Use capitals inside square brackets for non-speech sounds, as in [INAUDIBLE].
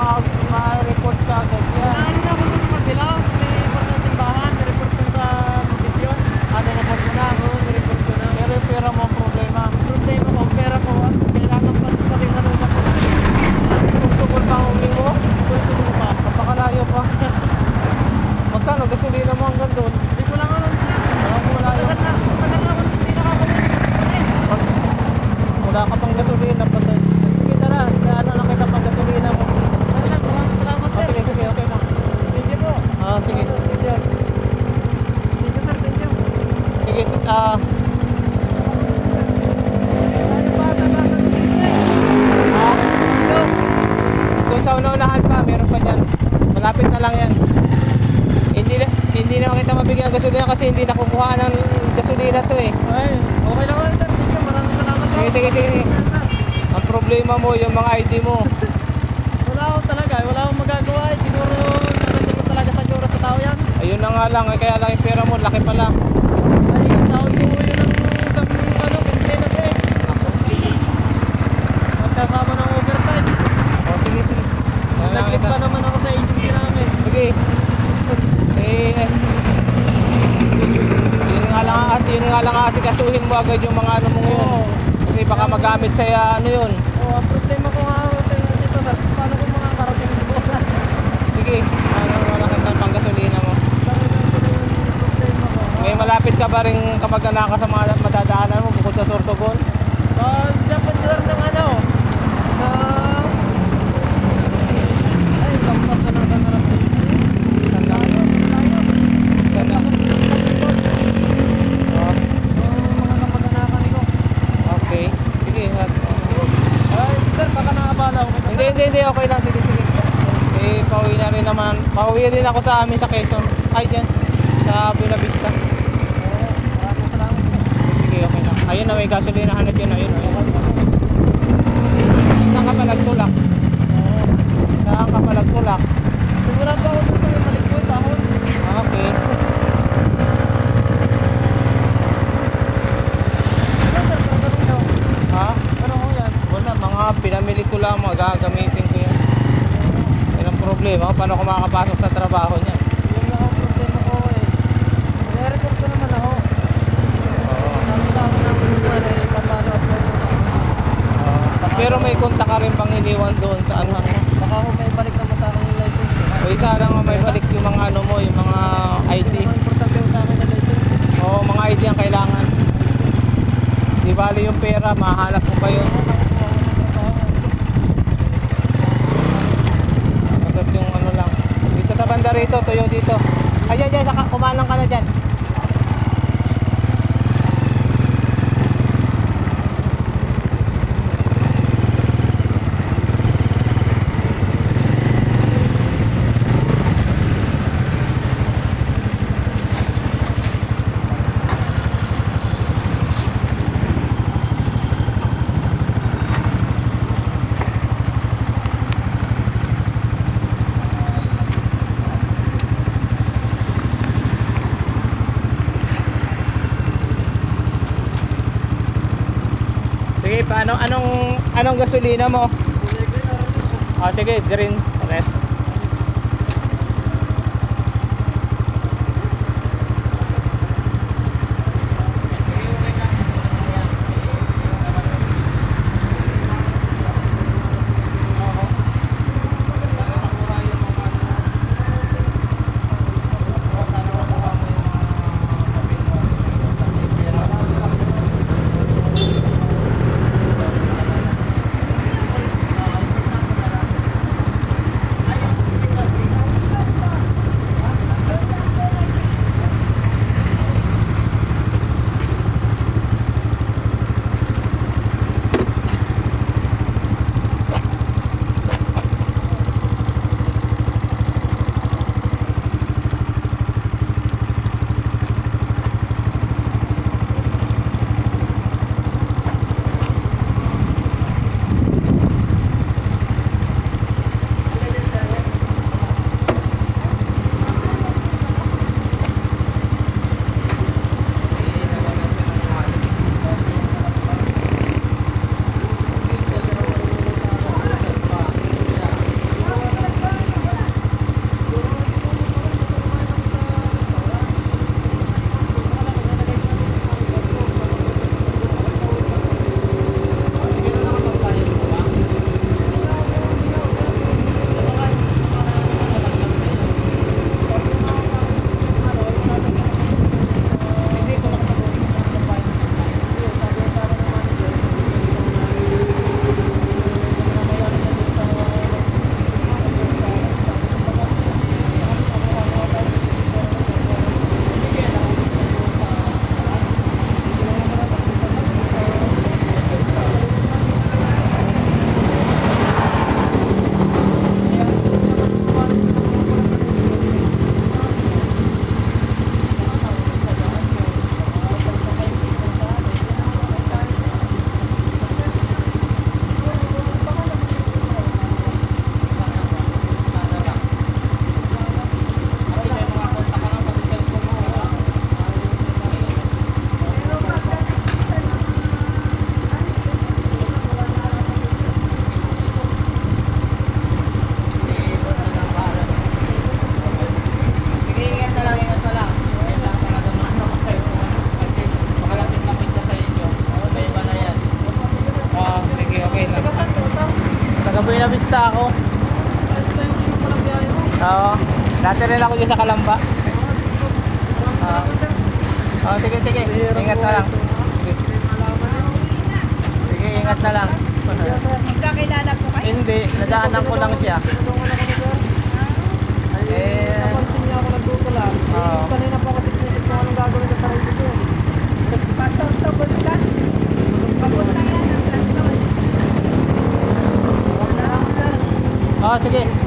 kailangan mo ma- ma-report ka agad yan. Naano na ako dun sa Martilaw, sa may report ng simbahan, report ko sa munisipyo. Ano na po na? Oo, report ko na. Pero yung pera mo ang problema. Problema ko, pera ko, at kailangan pa pati sa lupa ko. Tungkol pa ang umi mo? Gusto mo pa. Napakalayo pa. Magkano gasolina mo hanggang doon? Hindi ko lang alam sir. Parang malayo. Tagal na, tagal na ako hindi nakakabili. Eh, Pag wala ka pang gasolina, patay. Sige, tara. Ano na kita pang gasolina mo? Sir, maraming salamat Oh, sir. sige, sige, okay na. Thank you po. Ah, sige. Thank you. Thank you sir, thank you. Sige, sige. Ah, Ano ba, tagal na dito eh. ah, Hello. Kung sa una-unahan pa, meron pa dyan. Malapit na lang yan. Hindi na, hindi naman kita mabigyan ng gasolina kasi hindi nakukuha ng gasolina to eh. Ay, okay lang ulit sir. Thank you. Maraming salamat. Sige, sige, sige. Ang problema mo, yung mga ID mo. [LAUGHS] Wala akong talaga. Wala akong magagawa eh. Siguro narating ko talaga sa jura sa tao yan. Ayun na nga lang, eh, kaya lang yung pera mo, laki pala. Ay, sahod ko yun ng isang ano, kinsenas eh. At kasama ng overtime. O, sige, sige. Kaya lang Nag-leave kita. pa naman ako sa agency namin. Sige. Eh. Yun nga lang, at yun nga lang kasi kasuhin mo agad yung mga ano mo ngayon. Oo. Kasi baka magamit sa ano yun. Oh, ang problema ko nga ito dito sir, paano ko mga karating dito? [LAUGHS] Sige, ano wala kita pang gasolina mo. ko. May malapit ka ba rin kamag-anak ka sa mga madadaanan mo bukod sa Sorsogon? Ah, siya po sir ng ano, na... Ay, lampas na lang sa narap dito. Sanda. Sanda. Oh, mga kamag-anakan ko. okay. Sige. at- Ay, sir, baka nakabala ako. Hindi, hindi, hindi. Okay lang. Sige, sige. Eh, pauwi na naman. Pauwi rin ako sa amin sa Quezon. Ay, dyan. Sa Buena Vista. Sige, okay lang. Ayun na, may gasolina hanap yun. Ayun, ayun. Saan ka pa nagtulak? Saan ka pa? Sigurado ako dun sa may malikod, ahon. Ah, Okay. Ano, sir, kung ganun daw. Ha? Ano ho yan? Wala, mga pinamili ko lang, mga gagamitin ko yan. Yan ang problema, paano ako makakapasok sa trabaho niya. Yung lang ang problema ko eh. Nire-report ko naman ako. Oo. Tama-tama namin yung buwan eh, ako. Pero may kontak ka rin pang iniwan doon sa ano. Baka ako may balik naman sa akin yung license. eh. O isa lang may balik yung mga ano mo, yung mga ID. Ang importante yung sa akin na license. Oo, mga ID ang kailangan. Di bali yung pera, mahanap mo pa yun. Agad yung ano lang. Dito sa banda rito, tuyo dito. Ayan, dyan, saka kumanang ka na dyan. Paano anong anong gasolina mo? Ah, sige, di Dati rin ako dyan sa Kalamba. Oo. Oh, sige, sige. Ingat na lang. Sige, ingat na lang. Magkakilala po kayo? Hindi, nadaanan ko lang siya. Eh. Oo. Kanina pa ako tinisip kung anong gagawin sa sarili ko. Pasosogol ka? Papunta yan ang oh, sige. Ah,